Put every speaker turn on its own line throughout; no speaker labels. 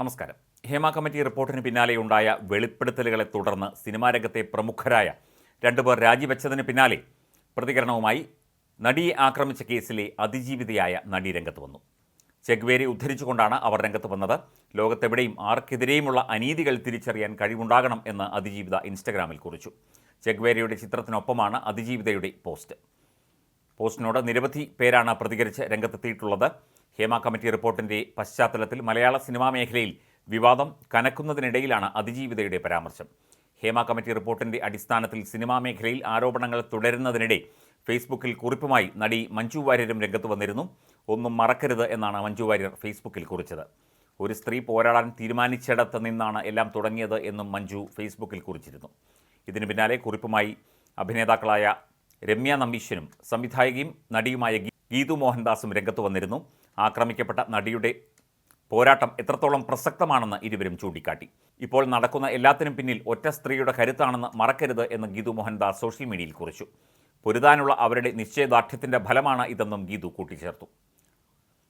നമസ്കാരം. ഹേമ കമ്മിറ്റി റിപ്പോർട്ടിന് പിന്നാലെ പിന്നാലെയുണ്ടായ വെളിപ്പെടുത്തലുകളെ തുടർന്ന് സിനിമാ രംഗത്തെ പ്രമുഖരായ രണ്ടുപേർ രാജിവെച്ചതിന് പിന്നാലെ പ്രതികരണവുമായി നടിയെ ആക്രമിച്ച കേസിലെ അതിജീവിതയായ നടി രംഗത്ത് വന്നു. ചെഗ്വേരി ഉദ്ധരിച്ചുകൊണ്ടാണ് അവർ രംഗത്ത് വന്നത്. ലോകത്തെവിടെയും ആർക്കെതിരെയുമുള്ള അനീതികൾ തിരിച്ചറിയാൻ കഴിവുണ്ടാകണം എന്ന് അതിജീവിത ഇൻസ്റ്റഗ്രാമിൽ കുറിച്ചു. ചെഗ്വേരിയുടെ ചിത്രത്തിനൊപ്പമാണ് അതിജീവിതയുടെ പോസ്റ്റ്. പോസ്റ്റിനോട് നിരവധി പേരാണ് പ്രതികരിച്ച് രംഗത്തെത്തിയിട്ടുള്ളത്. ഹേമ കമ്മിറ്റി റിപ്പോർട്ടിന്റെ പശ്ചാത്തലത്തിൽ മലയാള സിനിമാ മേഖലയിൽ വിവാദം കനക്കുന്നതിനിടയിലാണ് അതിജീവിതയുടെ പരാമർശം. ഹേമ കമ്മിറ്റി റിപ്പോർട്ടിന്റെ അടിസ്ഥാനത്തിൽ സിനിമാ മേഖലയിൽ ആരോപണങ്ങൾ തുടരുന്നതിനിടെ ഫേസ്ബുക്കിൽ കുറിപ്പുമായി നടി മഞ്ജു വാര്യരും രംഗത്ത് വന്നിരുന്നു. ഒന്നും മറക്കരുത് എന്നാണ് മഞ്ജു വാര്യർ ഫേസ്ബുക്കിൽ കുറിച്ചത്. ഒരു സ്ത്രീ പോരാടാൻ തീരുമാനിച്ചിടത്ത് നിന്നാണ് എല്ലാം തുടങ്ങിയത് എന്നും മഞ്ജു ഫേസ്ബുക്കിൽ കുറിച്ചിരുന്നു. ഇതിന് പിന്നാലെ കുറിപ്പുമായി അഭിനേതാക്കളായ രമ്യ നമ്പീശ്വനും സംവിധായകയും നടിയുമായ ഗീതു മോഹൻദാസും രംഗത്ത് വന്നിരുന്നു. ആക്രമിക്കപ്പെട്ട നടിയുടെ പോരാട്ടം എത്രത്തോളം പ്രസക്തമാണെന്ന് ഇരുവരും ചൂണ്ടിക്കാട്ടി. ഇപ്പോൾ നടക്കുന്ന എല്ലാത്തിനും പിന്നിൽ ഒറ്റ സ്ത്രീയുടെ കരുത്താണെന്ന് മറക്കരുത് എന്ന് ഗീതു മോഹൻദാസ് സോഷ്യൽ മീഡിയയിൽ കുറിച്ചു. പൊരുതാനുള്ള അവരുടെ നിശ്ചയദാർഢ്യത്തിന്റെ ഫലമാണ് ഇതെന്നും ഗീതു കൂട്ടിച്ചേർത്തു.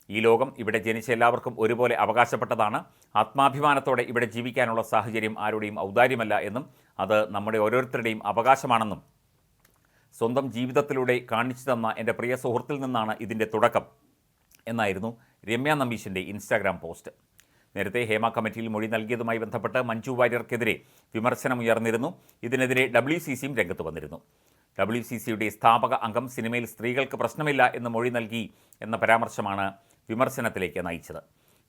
ഈ ലോകം ഇവിടെ ജനിച്ച എല്ലാവർക്കും ഒരുപോലെ അവകാശപ്പെട്ടതാണ്. ആത്മാഭിമാനത്തോടെ ഇവിടെ ജീവിക്കാനുള്ള സാഹചര്യം ആരുടെയും ഔദാര്യമല്ല എന്നും അത് നമ്മുടെ ഓരോരുത്തരുടെയും അവകാശമാണെന്നും സ്വന്തം ജീവിതത്തിലൂടെ കാണിച്ചു തന്ന എന്റെ പ്രിയ സുഹൃത്തിൽ നിന്നാണ് ഇതിന്റെ തുടക്കം. എന്നായിരുന്നു രമ്യ നമ്പീശിന്റെ ഇൻസ്റ്റാഗ്രാം പോസ്റ്റ്. നേരത്തെ ഹേമ കമ്മിറ്റിയിൽ മൊഴി നൽകിയതുമായി ബന്ധപ്പെട്ട് മഞ്ജു വാര്യർക്കെതിരെ വിമർശനമുയർന്നിരുന്നു. ഇതിനെതിരെ ഡബ്ല്യു സി സിയും രംഗത്ത് വന്നിരുന്നു. ഡബ്ല്യു സി സിയുടെ സ്ഥാപക അംഗം സിനിമയിൽ സ്ത്രീകൾക്ക് പ്രശ്നമില്ല എന്ന് മൊഴി നൽകി എന്ന പരാമർശമാണ് വിമർശനത്തിലേക്ക് നയിച്ചത്.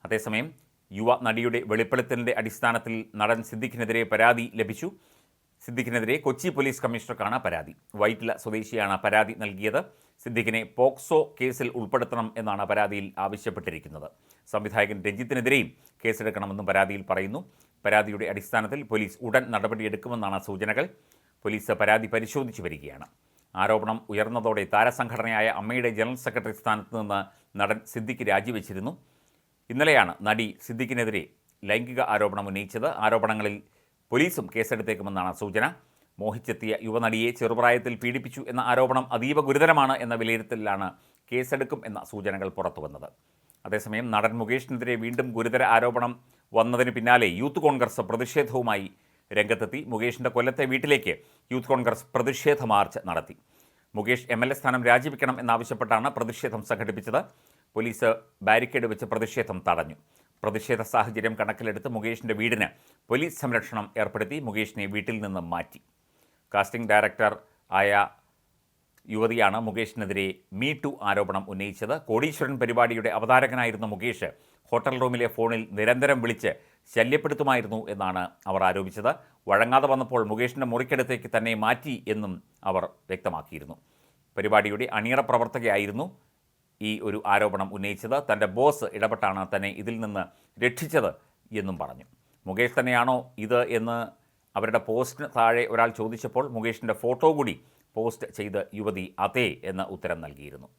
അതേസമയം യുവ നടിയുടെ വെളിപ്പെടുത്തലിന്റെ അടിസ്ഥാനത്തിൽ നടൻ സിദ്ദിഖിനെതിരെ പരാതി ലഭിച്ചു. സിദ്ദിഖിനെതിരെ കൊച്ചി പോലീസ് കമ്മീഷണർക്കാണ് പരാതി. വൈറ്റില സ്വദേശിയാണ് പരാതി നൽകിയത്. സിദ്ദിഖിനെ പോക്സോ കേസിൽ ഉൾപ്പെടുത്തണം എന്നാണ് പരാതിയിൽ ആവശ്യപ്പെട്ടിരിക്കുന്നത്. സംവിധായകൻ രഞ്ജിത്തിനെതിരെയും കേസെടുക്കണമെന്നും പരാതിയിൽ പറയുന്നു. പരാതിയുടെ അടിസ്ഥാനത്തിൽ പോലീസ് ഉടൻ നടപടിയെടുക്കുമെന്നാണ് സൂചനകൾ. പോലീസ് പരാതി പരിശോധിച്ചു വരികയാണ്. ആരോപണം ഉയർന്നതോടെ താരസംഘടനയായ അമ്മയുടെ ജനറൽ സെക്രട്ടറി സ്ഥാനത്ത് നിന്ന് നടൻ സിദ്ദിഖ് രാജിവെച്ചിരുന്നു. ഇന്നലെയാണ് നടി സിദ്ദിഖിനെതിരെ ലൈംഗിക ആരോപണം ഉന്നയിച്ചത്. ആരോപണങ്ങളിൽ പോലീസും കേസെടുത്തേക്കുമെന്നാണ് സൂചന. മോഹിച്ചെത്തിയ യുവനടിയെ ചെറുപ്രായത്തിൽ പീഡിപ്പിച്ചു എന്ന ആരോപണം അതീവ ഗുരുതരമാണ് എന്ന വിലയിരുത്തലിലാണ് കേസെടുക്കും എന്ന സൂചനകൾ പുറത്തുവന്നത്. അതേസമയം നടൻ മുകേഷിനെതിരെ വീണ്ടും ഗുരുതര ആരോപണം വന്നതിന് പിന്നാലെ യൂത്ത് കോൺഗ്രസ് പ്രതിഷേധവുമായി രംഗത്തെത്തി. മുകേഷിന്റെ കൊല്ലത്തെ വീട്ടിലേക്ക് യൂത്ത് കോൺഗ്രസ് പ്രതിഷേധ മാർച്ച് നടത്തി. മുകേഷ് എം എൽ എ സ്ഥാനം രാജിവെക്കണം എന്നാവശ്യപ്പെട്ടാണ് പ്രതിഷേധം സംഘടിപ്പിച്ചത്. പോലീസ് ബാരിക്കേഡ് വെച്ച് പ്രതിഷേധം തടഞ്ഞു. പ്രതിഷേധ സാഹചര്യം കണക്കിലെടുത്ത് മുകേഷിന്റെ വീടിന് പോലീസ് സംരക്ഷണം ഏർപ്പെടുത്തി മുകേഷിനെ വീട്ടിൽ നിന്ന് മാറ്റി. കാസ്റ്റിംഗ് ഡയറക്ടർ ആയ യുവതിയാണ് മുകേഷിനെതിരെ മീ ടു ആരോപണം ഉന്നയിച്ചത്. കോടീശ്വരൻ പരിപാടിയുടെ അവതാരകനായിരുന്ന മുകേഷ് ഹോട്ടൽ റൂമിലെ ഫോണിൽ നിരന്തരം വിളിച്ച് ശല്യപ്പെടുത്തുമായിരുന്നു എന്നാണ് അവർ ആരോപിച്ചത്. വഴങ്ങാതെ വന്നപ്പോൾ മുകേഷിന്റെ മുറിക്കടുത്തേക്ക് തന്നെ മാറ്റി എന്നും അവർ വ്യക്തമാക്കിയിരുന്നു. പരിപാടിയുടെ അണിയറ പ്രവർത്തകയായിരുന്നു ഈ ഒരു ആരോപണം ഉന്നയിച്ചത്. തന്റെ ബോസ് ഇടപെട്ടാണ് തന്നെ ഇതിൽ നിന്ന് രക്ഷിച്ചത് എന്നും പറഞ്ഞു. മുകേഷ് തന്നെയാണോ ഇത് എന്ന് അവരുടെ പോസ്റ്റിന് താഴെ ഒരാൾ ചോദിച്ചപ്പോൾ മുകേഷിന്റെ ഫോട്ടോ കൂടി പോസ്റ്റ് ചെയ്ത് യുവതി അതേ എന്ന് ഉത്തരം നൽകിയിരുന്നു.